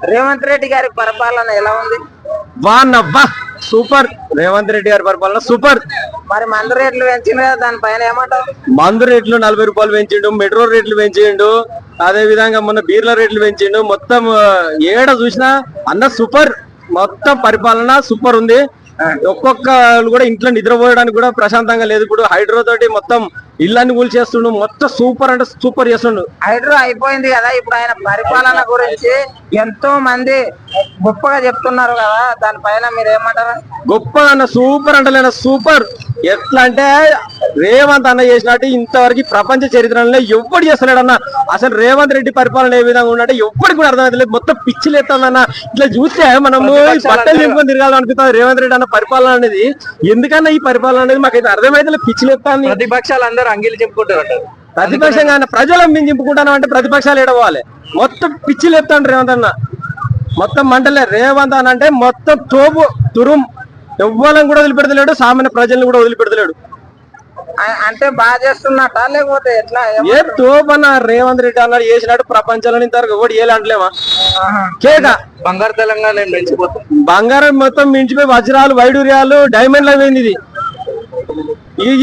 రేవంత్ రెడ్డి గారి పరిపాలన ఎలా ఉంది? వానవ్వా సూపర్. రేవంత్ రెడ్డి గారి పరిపాలన సూపర్. మరి మందు రేట్లు పెంచిన కదా దానిపైన ఏమంటారు మందు రేట్లు నలభై రూపాయలు పెంచిండు మెట్రో రేట్లు పెంచిండు అదే విధంగా మొన్న బీర్ల రేట్లు పెంచిండు. మొత్తం ఏడ చూసినా అన్న సూపర్. మొత్తం పరిపాలన సూపర్ ఉంది. ఒక్కొక్క కూడా ఇంట్లో నిద్రపోయడానికి కూడా ప్రశాంతంగా లేదు. ఇప్పుడు హైడ్రో తోటి మొత్తం ఇళ్ళన్ని కూల్చేస్తుండు మొత్తం సూపర్ అంటే సూపర్ చేస్తుండు. హైడ్రో అయిపోయింది కదా ఇప్పుడు ఆయన పరిపాలన గురించి ఎంతో మంది గొప్పగా చెప్తున్నారు కదా దానిపైన మీరు ఏమంటారు? గొప్ప అన్న సూపర్ అంటలేన సూపర్. ఎట్లా అంటే రేవంత్ అన్న చేసినట్టు ఇంతవరకు ప్రపంచ చరిత్రలో ఎవ్వడు చేస్తలేడు అన్న. అసలు రేవంత్ రెడ్డి పరిపాలన ఏ విధంగా ఉన్నట్టు ఎవ్వడికి కూడా అర్థమైతే మొత్తం పిచ్చిలు ఎత్తుందన్న ఇట్లా చూస్తే మనము ఈ బట్టలు నింపుకొని తిరగాలని అనిపిస్తుంది రేవంత్ రెడ్డి అన్న పరిపాలన అనేది. ఎందుకన్నా ఈ పరిపాలన అనేది మాకైతే అర్థమైతే పిచ్చిలు ఎత్తాన్ని ప్రతిపక్షాలు అందరూ అంగిలి చెప్పుకుంటారు అంటారు. ప్రతిపక్షంగా ప్రజలు మేము చింపుకుంటాను అంటే ప్రతిపక్షాలు ఏడవాలి. మొత్తం పిచ్చిలు ఎత్తాడు రేవంత్ అన్న. మొత్తం మంటలే రేవంత్ అన్న అంటే మొత్తం తోపు తురుం. ఎవ్వరం కూడా వదిలిపెడతలేడు సామాన్య ప్రజల్ని కూడా వదిలిపెడతలేడు. అంటే బాగా చేస్తున్నట్ట లేకపోతే ఎట్లా? ఏ తోపన్న రేవంత్ రెడ్డి అన్నాడు చేసినట్టు ప్రపంచంలో ఇంతవరకు ఎవడు ఏలు అంటలేమా ఆహా. కేక. బంగారు తెలంగాణ నేను పెంచిపోతాం బంగారం మొత్తం మించిపోయి వజ్రాలు వైడూర్యాలు డైమండ్లు అయింది ఇది?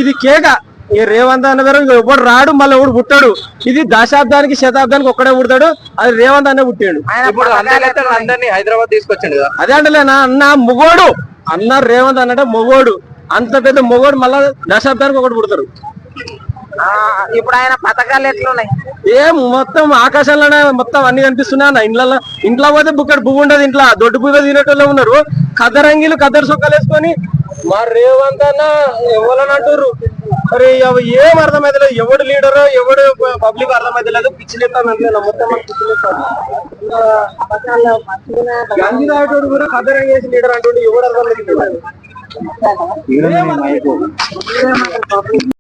ఇది కేక. ఈ రేవంత్ అన్న ఇంకో ఎవడు రాడు మళ్ళీ ఎవడు పుట్టాడు. ఇది దశాబ్దానికి శతాబ్దానికి ఒక్కడే పుడతాడు అది రేవంత్ అనే పుట్టాడు. ఇప్పుడు? అందరినీ హైదరాబాద్ తీసుకొచ్చిండు కదా. అదే అంటలేనా అన్న మొగోడు. అన్న రేవంత్ అన్నట మొగోడు. అంత పెద్ద మొగోడు మళ్ళా దశాబ్దానికి ఒకటి పుడతారు ఆ, ఇప్పుడు ఆయన పథకాలు ఎట్లున్నాయి? ఏ మొత్తం ఆకాశంలోనే మొత్తం అన్ని కనిపిస్తున్నాయి అన్న. ఇంట్లో ఇంట్లో పోతే బుక్కడు పువ్వు ఉండదు ఇంట్లో. దొడ్డు పువ్వు తినేటోళ్ళు ఉన్నారు. కదరంగిలు కద్దరు సొక్కలు వేసుకొని మా రేవంత్ అన్న ఎవరని అంటారు మరి ఏం అర్థమైతే ఎవడు లీడర్ ఎవడు పబ్లిక్ అర్థమైతలేదు. పిచ్చిలేస్తాను అంటే మొత్తం గాంధీ రాయటోడు కూడా కదరంగి చేసి లీడర్ అంటుండే. ఎవడు అర్థం లేదు